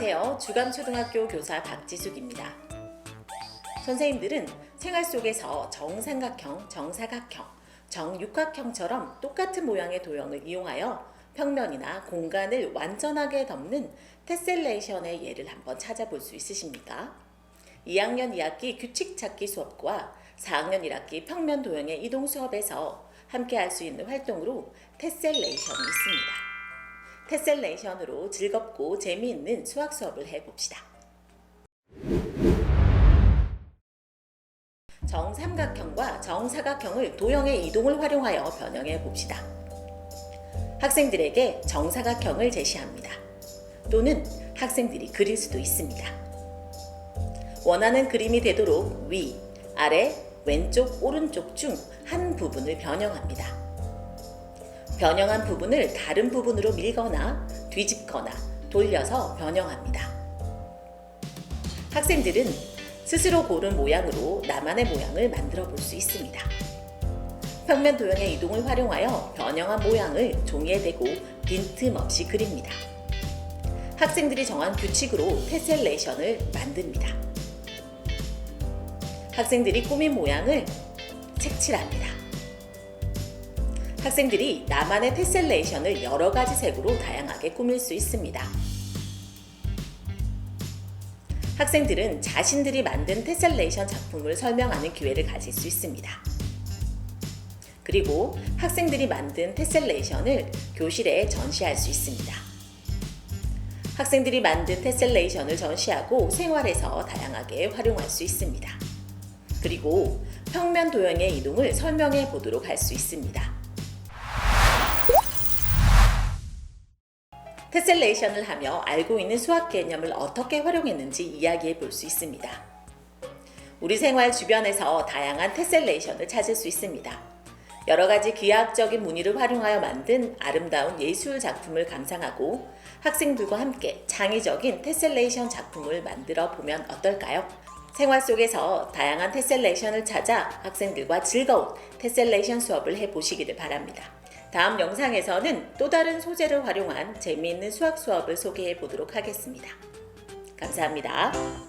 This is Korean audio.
안녕하세요. 주감초등학교 교사 박지숙입니다. 선생님들은 생활 속에서 정삼각형, 정사각형, 정육각형처럼 똑같은 모양의 도형을 이용하여 평면이나 공간을 완전하게 덮는 테셀레이션의 예를 한번 찾아볼 수 있으십니까? 2학년 2학기 규칙 찾기 수업과 4학년 1학기 평면 도형의 이동 수업에서 함께 할 수 있는 활동으로 테셀레이션이 있습니다. 테셀레이션으로 즐겁고 재미있는 수학 수업을 해봅시다. 정삼각형과 정사각형을 도형의 이동을 활용하여 변형해 봅시다. 학생들에게 정사각형을 제시합니다. 또는 학생들이 그릴 수도 있습니다. 원하는 그림이 되도록 위, 아래, 왼쪽, 오른쪽 중 한 부분을 변형합니다. 변형한 부분을 다른 부분으로 밀거나 뒤집거나 돌려서 변형합니다. 학생들은 스스로 고른 모양으로 나만의 모양을 만들어 볼 수 있습니다. 평면 도형의 이동을 활용하여 변형한 모양을 종이에 대고 빈틈없이 그립니다. 학생들이 정한 규칙으로 테셀레이션을 만듭니다. 학생들이 꾸민 모양을 색칠합니다. 학생들이 나만의 테셀레이션을 여러 가지 색으로 다양하게 꾸밀 수 있습니다. 학생들은 자신들이 만든 테셀레이션 작품을 설명하는 기회를 가질 수 있습니다. 그리고 학생들이 만든 테셀레이션을 교실에 전시할 수 있습니다. 학생들이 만든 테셀레이션을 전시하고 생활에서 다양하게 활용할 수 있습니다. 그리고 평면 도형의 이동을 설명해 보도록 할 수 있습니다. 테셀레이션을 하며 알고 있는 수학 개념을 어떻게 활용했는지 이야기해 볼 수 있습니다. 우리 생활 주변에서 다양한 테셀레이션을 찾을 수 있습니다. 여러 가지 기하학적인 무늬를 활용하여 만든 아름다운 예술 작품을 감상하고 학생들과 함께 창의적인 테셀레이션 작품을 만들어 보면 어떨까요? 생활 속에서 다양한 테셀레이션을 찾아 학생들과 즐거운 테셀레이션 수업을 해 보시기를 바랍니다. 다음 영상에서는 또 다른 소재를 활용한 재미있는 수학 수업을 소개해 보도록 하겠습니다. 감사합니다.